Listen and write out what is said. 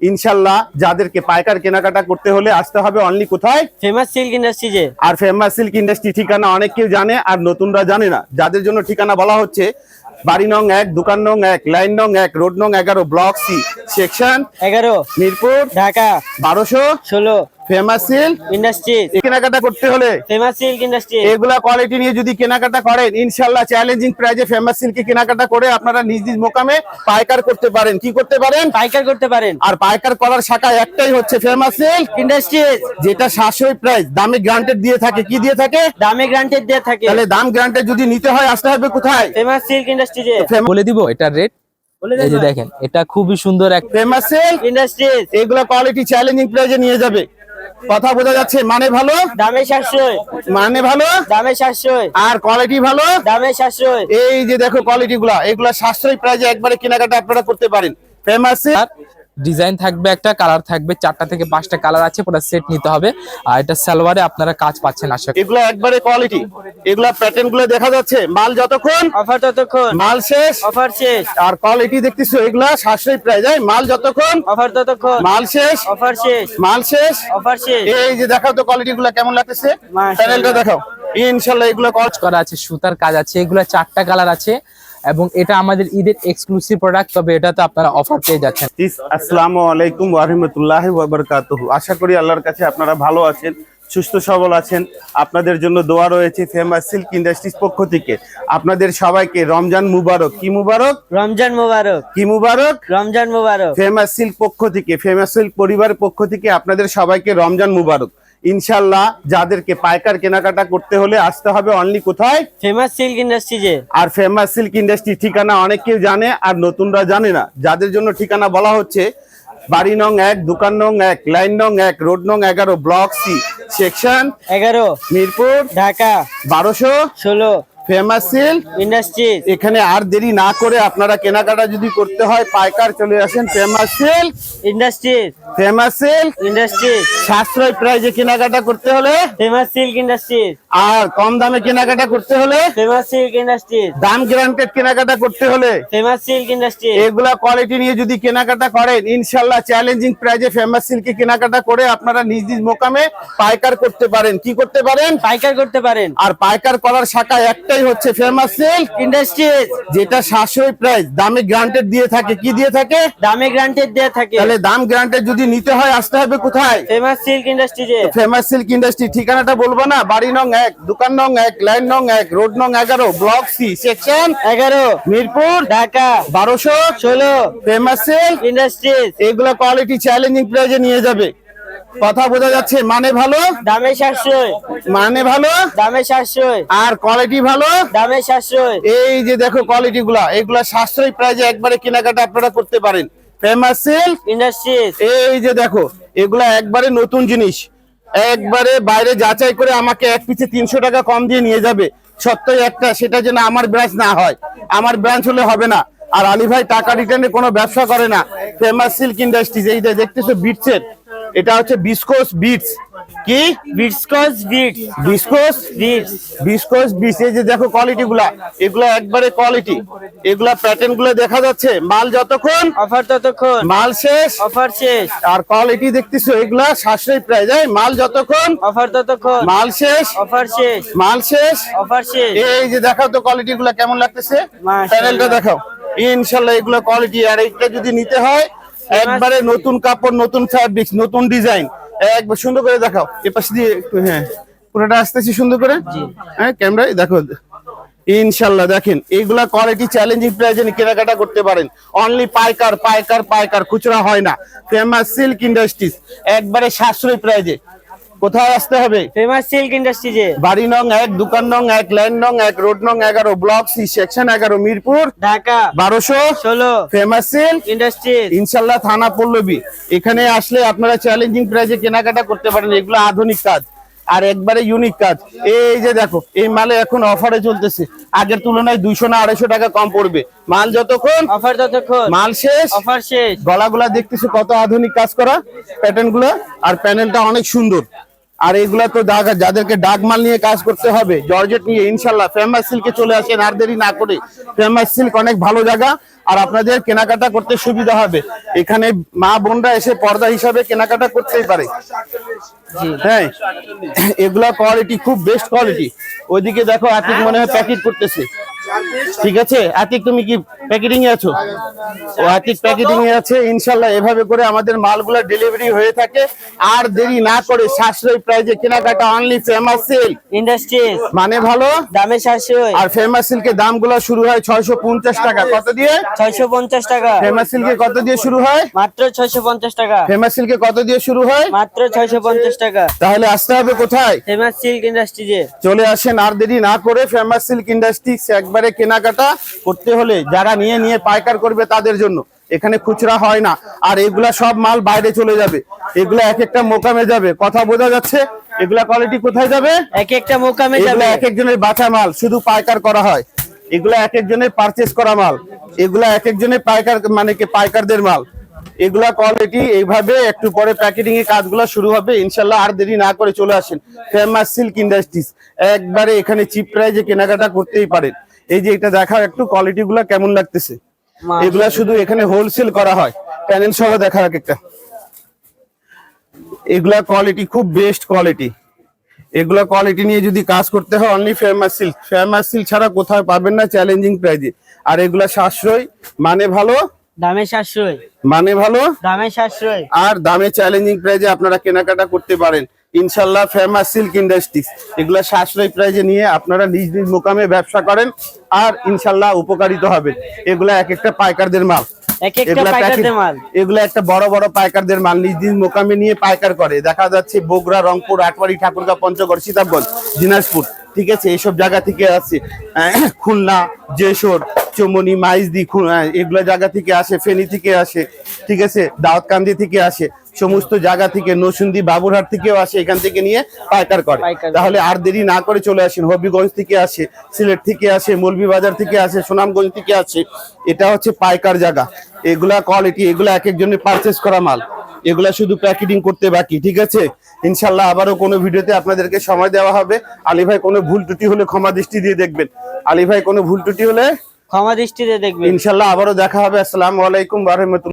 ইনশাল্লাহ যাদেরকে পাইকার কেনাকাটা করতে হলে আসতে হবে অনলি কোথায়? ফেমাস সিল্ক ইন্ডাস্ট্রি যে আর ফেমাস সিল্ক ইন্ডাস্ট্রি ঠিকানা অনেক কেউ জানে আর নতুনরা জানে না। যাদের জন্য ঠিকানা বলা হচ্ছে বাড়ি নং এক দোকান নং এক লাইন নং এক রোড নং এগারো ব্লক সি সেকশন এগারো। মিরপুর ঢাকা। বারোশো ষোলো। ফেমাস সিল্ক ইন্ডাস্ট্রিজ কেনাকাটা করতে হলে? ফেমাস সিল্ক ইন্ডাস্ট্রি এগুলা কোয়ালিটি নিয়ে যদি কেনাকাটা করেন ইনশাল্লাহ চ্যালেঞ্জিং প্রাইজে ফেমাস সিল্কে কেনাকাটা করে আপনারা নিজ নিজ মোকামে পাইকার করতে পারেন। কি করতে পারেন? পাইকার করতে পারেন। আর পাইকার করার শাখা একটাই হচ্ছে ফেমাস সিল্ক ইন্ডাস্ট্রিজ যেটা সাশ্রয়ী প্রাইস দামে গ্রান্টেড দিয়ে থাকে। কি দিয়ে থাকে? দামে গ্রান্টেড দিয়ে থাকে। তাহলে দাম গ্রান্টেড যদি নিতে হয় আসতে হবে কোথায়? ফেমাস সিল্ক ইন্ডাস্ট্রিজে বলে দিব এটার রেট এই যে দেখেন এটা খুবই সুন্দর এক ফেমাস ইন্ডাস্ট্রিজ এগুলো কোয়ালিটি চ্যালেঞ্জিং প্রাইজে নিয়ে যাবে। কথা বোঝা যাচ্ছে মানে ভালো? দামে সাশ্রয়। মানে ভালো? দামে সাশ্রয়। আর কোয়ালিটি ভালো? দামে সাশ্রয়। এই যে দেখো কোয়ালিটি গুলা এগুলা সাশ্রয় প্রাইজে একবারে কেনাকাটা আপনারা করতে পারেন। ফেমাস ডিজাইন থাকবে একটা কালার থাকবে চারটা থেকে পাঁচটা কালার আছে পুরো সেট নিতে হবে। আর এটা সালোয়ারে আপনারা কাজ পাচ্ছেন আশা করি। এগুলো একবারে কোয়ালিটি এগুলা প্যাটার্নগুলো দেখা যাচ্ছে। মাল যতক্ষণ অফার ততক্ষণ। মাল শেষ। অফার শেষ। আর কোয়ালিটি দেখতেছো এগুলা সাশ্রয়ী প্রাইস মাল যতক্ষণ অফার ততক্ষণ। মাল শেষ। অফার শেষ। মাল শেষ। অফার শেষ। এই যে দেখাও তো কোয়ালিটি গুলো কেমন লাগতেছে। প্যানেলটা দেখাও। ইনশাল্লাহ এগুলো কাজ করা আছে সুতার কাজ আছে এগুলো চারটা কালার আছে। এবং এটা আমাদের ঈদের এক্সক্লুসিভ প্রোডাক্ট তবে এটাতে আপনারা অফার পেয়ে যাচ্ছেন। আসসালামু আলাইকুম ওয়ারহমতুল্লাহ ওয়াবারকাতুহু আশা করি আল্লাহর কাছে আপনারা ভালো আছেন সুস্থ সবল আছেন। আপনাদের জন্য দোয়া রয়েছে ফেমাস সিল্ক ইন্ডাস্ট্রিজ পক্ষ থেকে। আপনাদের সবাইকে রমজান মুবারক। কি মুবারক? রমজান মুবারক। কি মুবারক? রমজান মুবারক। ফেমাস সিল্ক পক্ষ থেকে ফেমাস সিল্ক পরিবারের পক্ষ থেকে আপনাদের সবাইকে রমজান মুবারক। ইনশাল্লাহ যাদেরকে পাইকার কেনাকাটা করতে হলে আসতে হবে অনলি কোথায়? ফেমাস সিল্ক ইন্ডাস্ট্রিজে আর ফেমাস সিল্ক ইন্ডাস্ট্রি ঠিকানা অনেক কেউ জানে আর নতুনরা জানে না। যাদের জন্য ঠিকানা বলা হচ্ছে বাড়ি নং এক দোকান নং এক লাইন নং এক রোড নং এগারো ব্লক সি সেকশন এগারো। মিরপুর ঢাকা। বারোশো ষোলো। ফেমাস সিল্ক ইন্ডাস্ট্রিজ এখানে আর দেরি না করে আপনারা কেনাকাটা যদি করতে হয় পাইকার চলে আসেন famous silk industries famous silk industries সাশ্রয় প্রাইজে কেনাকাটা করতে হলে ফেমাস সিল্ক ইন্ডাস্ট্রিজ আর কম দামে কেনাকাটা করতে হলে ফেমাস সিল্ক ইন্ডাস্ট্রিজ দাম গ্রান্টেড কেনাকাটা করতে হলে ফেমাস সিল্ক ইন্ডাস্ট্রিজ এগুলা কোয়ালিটি নিয়ে যদি কেনাকাটা করেন ইনশাল্লাহ চ্যালেঞ্জিং প্রাইজে ফেমাস সিল্কে কেনাকাটা করে আপনারা নিজ নিজ মোকামে পাইকার করতে পারেন। কি করতে পারেন? পাইকার করতে পারেন। আর পাইকার করার শাখা একটাই হচ্ছে ফেমাস সিল্ক ইন্ডাস্ট্রিজ যেটা সাশ্রয়ী প্রাইস দামে গ্রান্টেড দিয়ে থাকে। কি দিয়ে থাকে? দামে গ্রান্টেড দেয়া থাকে। তাহলে দাম গ্রান্টেড যদি নিতে হয় আসতে হবে কোথায়? ফেমাস সিল্ক ইন্ডাস্ট্রিজে ফেমাস সিল্ক ইন্ডাস্ট্রি ঠিকানাটা বলব না? বাড়ি নং এক দোকান নং এক লাইন নং এক রোড নং এগারো ব্লক সি সেকশন এগারো। মিরপুর ঢাকা। বারোশো। ষোলো। ফেমাস সিল্ক ইন্ডাস্ট্রিজ এগুলো কোয়ালিটি চ্যালেঞ্জিং প্রাইজে নিয়ে যাবে। কথা বোঝা যাচ্ছে মানে ভালো? দামে সাশ্রয়। মানে ভালো? দামে সাশ্রয়। আর কোয়ালিটি ভালো? দামে সাশ্রয়। এই যে দেখো কোয়ালিটি গুলা এগুলা সাশ্রয়ী প্রাইজে একবারে কেনাকাটা আপনারা করতে পারেন। ফেমাস সিল্ক ইন্ডাস্ট্রিজ এই যে দেখো এগুলা একবারে নতুন জিনিস। একবারে বাইরে যাচাই করে আমাকে এক পিছে তিনশো টাকা কম দিয়ে নিয়ে যাবে। সত্যই একটা সেটা যেন আমার ব্রাঞ্চ না হয়। আমার ব্রাঞ্চ হলে হবে না। আর আলী ভাই টাকা রিটার্নে কোনো ব্যবসা করে না। ফেমাস সিল্ক ইন্ডাস্ট্রিজ এইটা দেখতেছো বিটসের এটা হচ্ছে বিস্কোস বিটস কি? বিটসকস বিটস বিস্কোস বিটস বিস্কোস বিচ এই যে দেখো কোয়ালিটি গুলা। এগুলা একবারে কোয়ালিটি এগুলা প্যাটার্নগুলো দেখা যাচ্ছে। মাল যতক্ষণ? অফার ততক্ষণ। মাল শেষ। অফার শেষ। আর কোয়ালিটি দেখতেছো এগুলা সাশ্রয়ী প্রাইস মাল যতক্ষণ? অফার ততক্ষণ। মাল শেষ। অফার শেষ। মাল শেষ। অফার শেষ। এই যে দেখাও তো কোয়ালিটি গুলা কেমন লাগতেছে। প্যানেলটা দেখাও। ইনশাল্লাহ এগুলো কোয়ালিটি আর এইটা যদি নিতে হয় একবারে নতুন কাপড় নতুন ফ্যাব্রিক্স নতুন ডিজাইন একবার সুন্দর করে দেখাও। এ পাশে দিয়ে একটু হ্যাঁ পুরোটা আসতেছি সুন্দর করে। হ্যাঁ ক্যামেরায় দেখো। ইনশাল্লাহ দেখেন এইগুলা কোয়ালিটি চ্যালেঞ্জিং প্রাইজে কেনাকাটা করতে পারেন। অনলি পাইকার পাইকার পাইকার খুচরা হয় না। ফেমাস সিল্ক ইন্ডাস্ট্রিজ একবারে সাশ্রয়ী প্রাইজে কোথায় আসতে হবে? ফেমাস সিল্ক ইন্ডাস্ট্রিজে বাড়ি নং এক দোকান নং এক লাইন নং এক রোড নং এগারো ব্লক সি সেকশন এগারো মিরপুর ঢাকা। বারোশো ষোলো। ফেমাস সিল্ক ইন্ডাস্ট্রি ইনশাল্লাহ থানা পল্লবী। এখানে আসলে আপনারা চ্যালেঞ্জিং প্রাইজে কেনাকাটা করতে পারেন। এগুলো আধুনিক কাজ। আর একবারে ইউনিক কাজ। এই যে দেখো এই মালে এখন অফারে চলতেছে। আগের তুলনায় দুইশো না আড়াইশো টাকা কম পড়বে। মাল যতক্ষণ অফার ততক্ষণ। মাল শেষ। অফার শেষ। গলাগুলা দেখতেছো কত আধুনিক কাজ করা। প্যাটার্নগুলো। আর প্যানেলটা অনেক সুন্দর। আর এগুলা তো যাদেরকে ডাক মাল নিয়ে কাজ করতে হবে জর্জেট নিয়ে ইনশাল্লাহ। ফেমাস সিল্কে চলে আসেন আর দেরি না করে। ফেমাস সিল্ক অনেক ভালো জায়গা আর আপনাদের কেনাকাটা করতে সুবিধা হবে। এখানে মা বোনরা এসে পর্দা হিসাবে কেনাকাটা করতেই পারে। হ্যাঁ এগুলা কোয়ালিটি খুব বেস্ট কোয়ালিটি ওইদিকে দেখো আতিক মনে হয় প্যাকেট করতেছে। ঠিক আছে? আতিক তুমি কি প্যাকেটিং এ আছো? ও আতিক প্যাকেটিং এ আছে ইনশাল্লাহ এভাবে করে আমাদের মালগুলো ডেলিভারি হয়ে থাকে। আর দেরি না করে সাশ্রয়ী প্রাইজে কেনাকাটা অনলি ফেমাস সেল ইন্ডাস্ট্রিজ মানে ভালো? দামে সাশ্রয়। আর ফেমাস সিল্কের দামগুলো শুরু হয় ছয়শো পঞ্চাশ টাকা। কত দিয়ে? ছয়শো পঞ্চাশ টাকা। ফেমাস সিল্কে কত দিয়ে শুরু হয়? মাত্র ছয়শো পঞ্চাশ টাকা। ফেমাস সিল্কে কত দিয়ে শুরু হয়? মাত্র ছয়শো পঞ্চাশ টাকা। তাহলে আসতে হবে কোথায়? ফেমাস সিল্ক ইন্ডাস্ট্রিজে চলে আসেন আর দেরি না করে ফেমাস সিল্ক ইন্ডাস্ট্রিজ একবারে কেনাকাটা করতে হলে যারা নিয়ে নিয়ে পাইকার করবে তাদের জন্য। এখানে খুচরা হয় না। আর এগুলা সব মাল বাইরে চলে যাবে। এগুলা এক একটা মোকামে যাবে। কথা বোঝা যাচ্ছে? এগুলা কোয়ালিটি কোথায় যাবে? এক একটা মোকামে যাবে। এক একজনের বাঁচা মাল। শুধু পাইকার করা হয়। এগুলা এক একজনের পারচেস করা মাল। এগুলা এক একজনের পাইকার মানে কি পাইকারদের মাল। এগুলা কোয়ালিটি এইভাবে একটু পরে প্যাকেটিং এর কাজগুলো শুরু হবে। ইনশাল্লাহ আর দেরি না করে চলে আসেন। ফেমাস সিল্ক ইন্ডাস্ট্রিজ একবারে এখানে চিপ প্রাইজে কেনাকাটা করতেই পারেন। এই যে এটা দেখাও একটু কোয়ালিটি গুলা কেমন লাগতেছে? এগুলা শুধু এখানে হোলসেল করা হয় প্যানেল সহ দেখা এক একটা। এগুলা কোয়ালিটি খুব বেস্ট কোয়ালিটি এগুলা কোয়ালিটি নিয়ে যদি কাজ করতে হয় only famous silk famous silk ছাড়া কোথাও পাবেন না চ্যালেঞ্জিং প্রাইজে আর এগুলা সাশ্রয় মানে ভালো? দামে সাশ্রয়। মানে ভালো? দামে সাশ্রয়। আর দামে চ্যালেঞ্জিং প্রাইজে আপনারা কেনাকাটা করতে পারেন। ইনশাল্লাহ ফেমাস সিল্ক ইন্ডাস্ট্রিজ। এগুলো সাশ্রয় প্রাইজে নিয়ে আপনারা নিজ নিজ মোকামে ব্যবসা করেন আর ইনশাল্লাহ উপকারিত হবে। এগুলা এক একটা পাইকারদের মাল। এগুলা মাল। এগুলা একটা বড় বড় পাইকারদের মাল নিজ নিজ মোকামে নিয়ে পাইকার করে। দেখা যাচ্ছে বগুড়া রংপুর আটবাড়ি ঠাকুরগাঁ পঞ্চগড় সীতাবগঞ্জ দিনাজপুর। ঠিক আছে এইসব জায়গা থেকে আসে আহ, খুলনা যশোর চমনি মাইজদি আহ, এগুলো জায়গা থেকে আসে ফেনী থেকে আসে ঠিক আছে? দাউদকান্দি থেকে আসে সমস্ত জায়গা থেকে নসুন্দি বাবুরহাট থেকেও আসে এখান থেকে নিয়ে পাইকার করে। তাহলে আর দেরি না করে চলে আসেন হবিগঞ্জ থেকে আসে সিলেট থেকে আসে মৌলভীবাজার থেকে আসে সুনামগঞ্জ থেকে আসে। এটা হচ্ছে পাইকার জায়গা। এগুলা কোয়ালিটি এগুলা এক একজনের পারচেস করা মাল। এগুলা শুধু প্যাকেটিং করতে বাকি ঠিক আছে? ইনশাল্লাহ আবারও কোনো ভিডিওতে আপনাদেরকে সময় দেওয়া হবে। আলী ভাই কোনো ভুল ত্রুটি হলে ক্ষমা দৃষ্টি দিয়ে দেখবেন। আলী ভাই কোনো ভুল ত্রুটি হলে ক্ষমা দৃষ্টিতে দেখবেন। ইনশাল্লাহ আবারও দেখা হবে। আসসালামু আলাইকুম রাহমাতুল্লাহ।